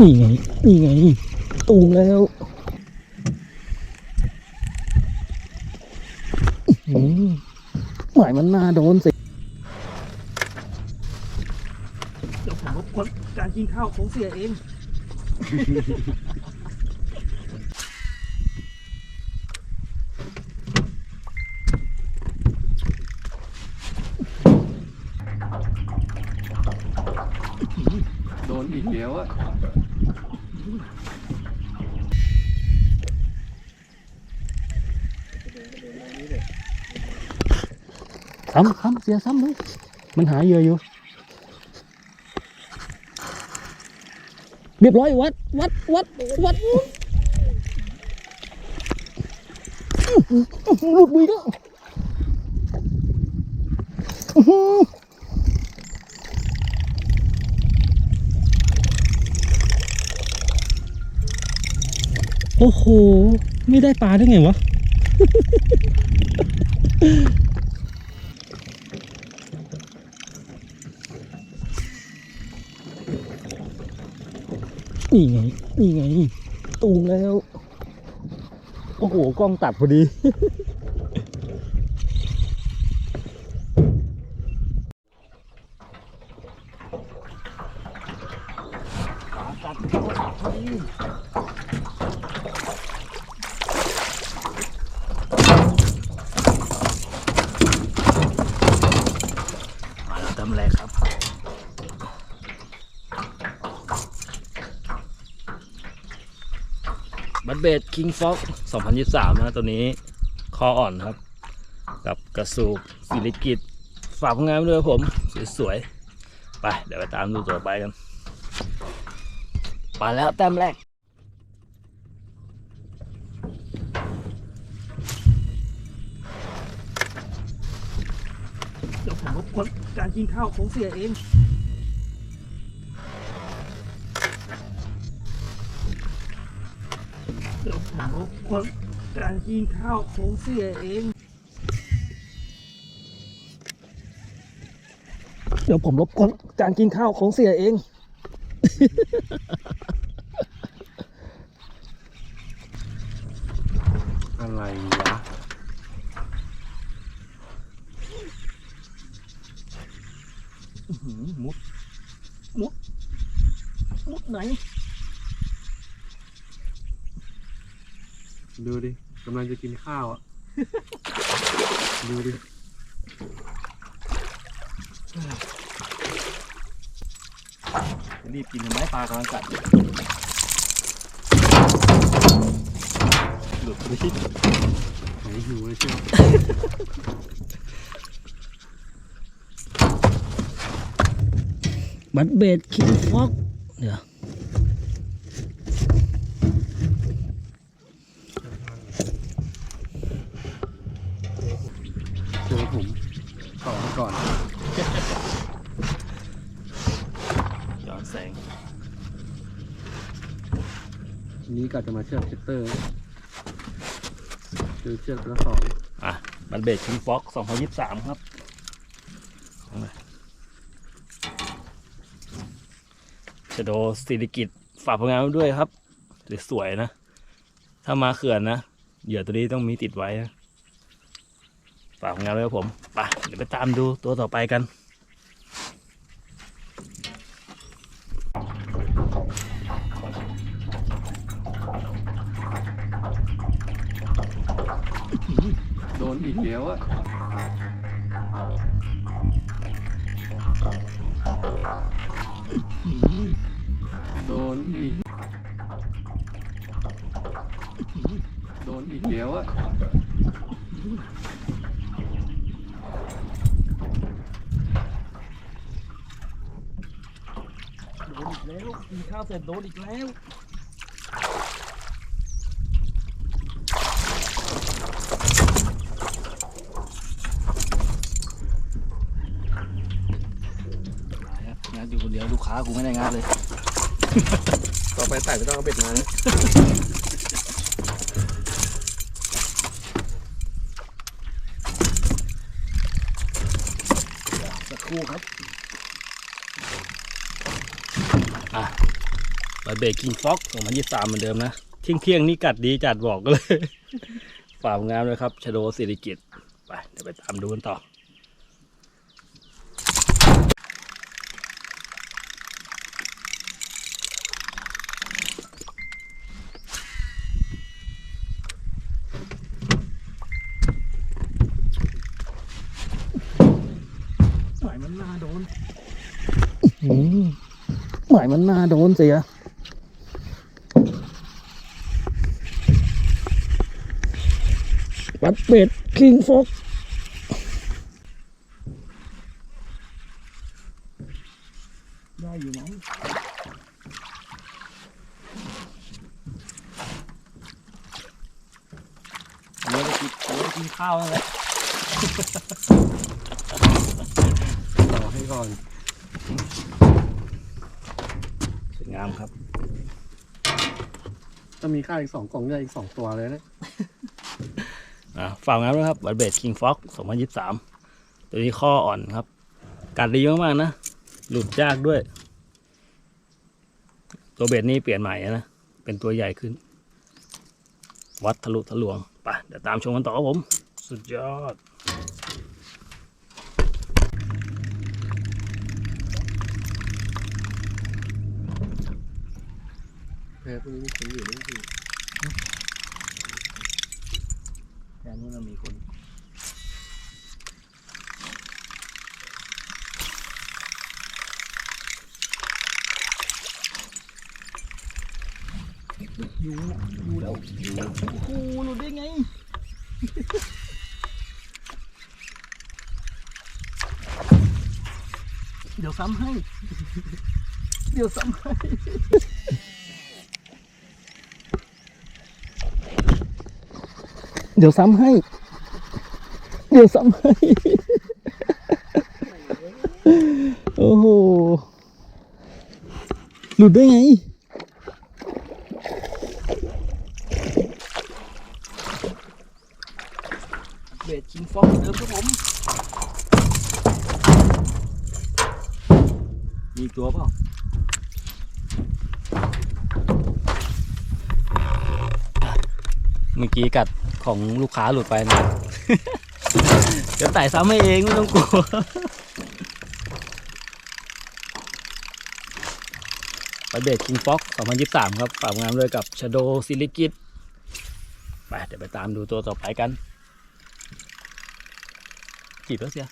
นี่ไง นี่ไง ตูงแล้วอื้อหือหมายมันน่าโดนสิเดี๋ยวผมรบกวนการกินข้าวของเสียเอง โดนอีกเดียวอะ ซ้ำซ้ำเสียซ้ำเลยมันหาเหยื่ออยู่ เรียบร้อยวัด วัด วัด วัดอื้อหืออื้อหือหลุดมือก็อื้อหือ โอ้โห ไม่ได้ปลาได้ไงวะ นี่ไง นี่ไง ตูมแล้ว โอ้โห กล้องตัดพอดีมาแล้วทำอะไรครับ บัตเบดคิงฟ็อก2023 นะตัวนี้คออ่อนครับ กับกระสูบสิริกิตฝากผลงานด้วยผม สวยๆ ไป เดี๋ยวไปตามดูตัวไปกัน ไปแล้วแต้มแรกเดี๋ยวผมรบกวนการกินข้าวของเสียเอง ผมรบกวนการกินข้าวของเสียเอง เดี๋ยวผมรบกวนการกินข้าวของเสียเอง อะไรวะอื้อหือมุด มุด มุดไหน ดูดิกำลังจะกินข้าวอะดูดิรีบกินทำไมปลากำลังกัดอยู่หลุดไปที่ไหนหิวเลยเชียวบัตเบดคิงฟ็อกเดี๋ยว เจอผมต่อมาก่อน ย้อนแสงทีนี้ก็จะมาเชือกเชตเตอร์เจอเชือกละสองอะบัตเบดคิงฟ็อก2023 ครับเอามาชโดสิริกิตฝากผลงานไว้ด้วยครับ สวยๆนะ ถ้ามาเขื่อนนะ เหยื่อตัวนี้ต้องมีติดไว้นะฝากผลงานไว้ครับผม ไป เดี๋ยวไปตามดูตัวต่อไปกัน โดนอีกเดียวอะโดนอีก โดนอีกเดียวอะ โดนอีกแล้วกินข้าวเสร็จโดนอีกแล้วงานอยู่คนเดียวลูกค้ากูไม่ได้งานเลย ต่อไปแต่ไม่ต้องเอาเบ็ดมานะสักครู่ครับ อะบาเบกกิ้งฟ็อกสองพันยี่สามเหมือนเดิมนะ เที่ยงเที่ยงๆนี่กัดดีจัดบอกกันเลยฝากงานเลยครับชโดสิริกิตไปเดี๋ยวไปตามดูกันต่อหม หมายมันน่าโดนเสียวัดเป็ดคิงฟอกได้อยู่มั้งอันนี้ไปกินอันนี้ไปกินข้าวแล้วแหละต่อให้ก่อน งามครับถ้ามีข้าวอีกสองกล่องได้อีกสองตัวเลยนะอ่าฝากงานด้วยครับบัตเบดคิงฟ็อกสองพันยี่สามตัวนี้ข้ออ่อนครับ กัดดีมากๆนะ หลุดยากด้วย ตัวเบ็ดนี่เปลี่ยนใหม่นะ เป็นตัวใหญ่ขึ้น วัดทะลุทะลวง ไป เดี๋ยวตามชมกันต่อครับผม สุดยอด แพ้พวกนี้มีคนอยู่ไม่ดีแค่นู้นเรามีคนอยู่อยู่แล้วอยู่โอ้โหหลุดได้ไงเดี๋ยวซ้ำให้ เดี๋ยวซ้ำให้ เดี๋ยวซ้ำให้ เดี๋ยวซ้ำให้ โอ้โห หลุดได้ไง เบดคิงฟองเดิมครับผม มีตัวเปล่าเมื่อกี้กัด ของลูกค้าหลุดไปนะ เดี๋ยวไต่ซ้ำให้เองไม่ต้องกลัว ไปเบสคิงฟ็อก2023 ครับฝากงานเลยกับชโดซิลิกิตไปเดี๋ยวไปตามดูตัวต่อไปกันจีบแล้วเสีย